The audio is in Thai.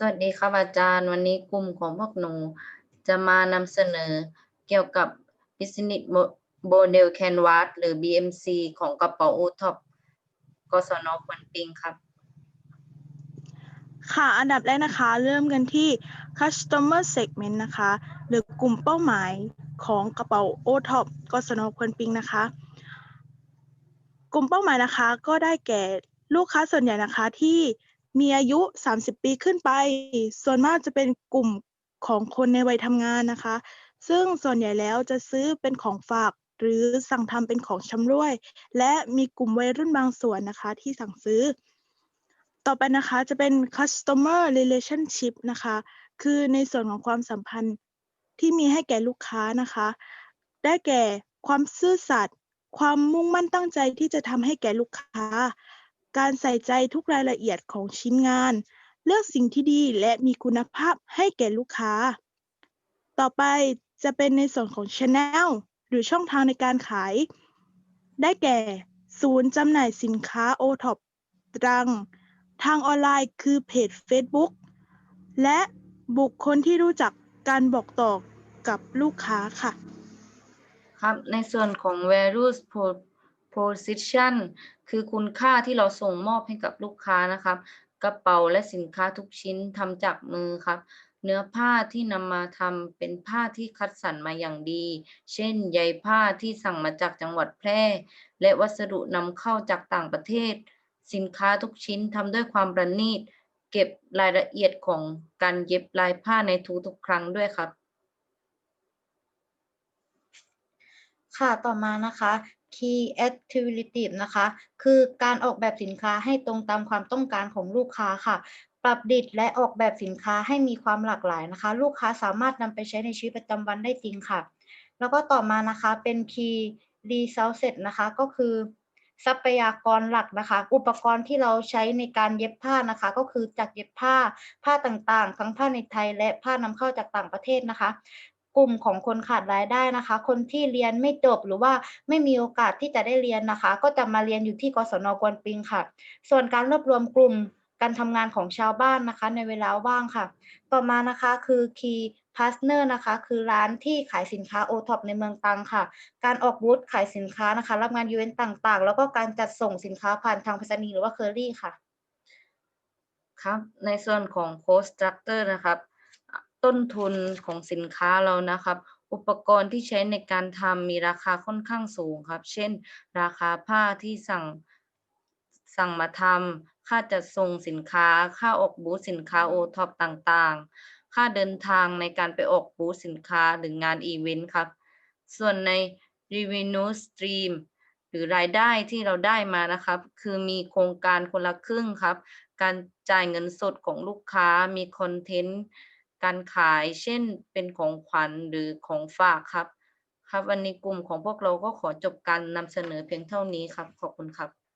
สวัสดีครับอาจารย์ วันนี้กลุ่มของพวกหนูจะมานำเสนอเกี่ยวกับ Business Model Canvas หรือ BMC ของกระเป๋า o t o p กศนควนปิงครับ ค่ะ อันดับแรกนะคะ เริ่มกันที่ customer segment นะคะ หรือกลุ่มเป้าหมายของกระเป๋า o t o p กศนควรปิงนะคะ กลุ่มเป้าหมายนะคะก็ได้แก่ลูกค้าส่วนใหญ่นะคะที่ มีอายุ 30 ปีขึ้นไป ส่วนมากจะเป็นกลุ่มของคนในวัยทำงานนะคะ ซึ่งส่วนใหญ่แล้วจะซื้อเป็นของฝาก หรือสั่งทำเป็นของชำร่วย และมีกลุ่มวัยรุ่นบางส่วนนะคะที่สั่งซื้อ ต่อไปนะคะจะเป็น customer relationship นะคะ คือในส่วนของความสัมพันธ์ที่มีให้แก่ลูกค้านะคะ ได้แก่ความซื่อสัตย์ความมุ่งมั่นตั้งใจที่จะทำให้แก่ลูกค้า การใส่ใจทุกรายละเอียดของชิ้นงาน เลือกสิ่งที่ดีและมีคุณภาพให้แก่ลูกค้า ต่อไปจะเป็นในส่วนของ Channel หรือช่องทางในการขาย ได้แก่ ศูนย์จำหน่ายสินค้า o t o p ตรัง ทางออนไลน์คือเพจ Facebook และบุคคลที่รู้จักการบอกต่อกับลูกค้าค่ะ ครับ ในส่วนของ value position คือคุณค่าที่เราส่งมอบให้กับลูกค้านะครับ กระเป๋าและสินค้าทุกชิ้นทำจากมือครับ เนื้อผ้าที่นำมาทำเป็นผ้าที่คัดสรรมาอย่างดี เช่น ใยผ้าที่สั่งมาจากจังหวัดแพร่ และวัสดุนำเข้าจากต่างประเทศ สินค้าทุกชิ้นทำด้วยความประณีต เก็บรายละเอียดของการเย็บลายผ้าในทุกๆครั้งด้วยครับค่ะ ต่อมานะคะ Key Activity นะคะ คือการออกแบบสินค้าให้ตรงตามความต้องการของลูกค้าค่ะ ปรับดิดและออกแบบสินค้าให้มีความหลากหลายนะคะ ลูกค้าสามารถนำไปใช้ในชีวิตประจำวันได้จริงค่ะ แล้วก็ต่อมานะคะเป็น Key Resources นะคะ ก็คือทรัพยากรหลักนะคะ อุปกรณ์ที่เราใช้ในการเย็บผ้านะคะ ก็คือจากเย็บผ้าผ้าต่างๆ ทั้งผ้าในไทยและผ้านำเข้าจากต่างประเทศนะคะ กลุ่มของคนขาดรายได้นะคะ คนที่เรียนไม่จบหรือว่าไม่มีโอกาสที่จะได้เรียนนะคะ ก็จะมาเรียนอยู่ที่กศนกวนปิงค่ะ ส่วนการรวบรวมกลุ่มการทำงานของชาวบ้านนะคะ ในเวลาว่างค่ะ ต่อมานะคะคือ Key Partner นะคะ คือร้านที่ขายสินค้า o t o p ในเมืองตังค่ะ การออกบูธขายสินค้านะคะ รับงานอีเวนต์ต่างๆ แล้วก็การจัดส่งสินค้าผ่านทางไปรษณีย์หรือว่าเคอรี่ค่ะครับในส่วนของ cost structure นะครับ ต้นทุนของสินค้าเรานะครับ อุปกรณ์ที่ใช้ในการทำมีราคาค่อนข้างสูงครับ เช่น ราคาผ้าที่สั่งสั่งมาทำค่าจัดส่งสินค้า ค่าออกบูธสินค้าโอท็อปต่างๆ ค่าเดินทางในการไปออกบูธสินค้าหรืองานอีเวนต์ครับ ส่วนใน revenue stream หรือรายได้ที่เราได้มานะครับ คือมีโครงการคนละครึ่งครับ การจ่ายเงินสดของลูกค้ามีคอนเทนต์ การขาย เช่นเป็นของขวัญหรือของฝากครับ ครับวันนี้กลุ่มของพวกเราก็ขอจบการนำเสนอเพียงเท่านี้ครับ ขอบคุณครับ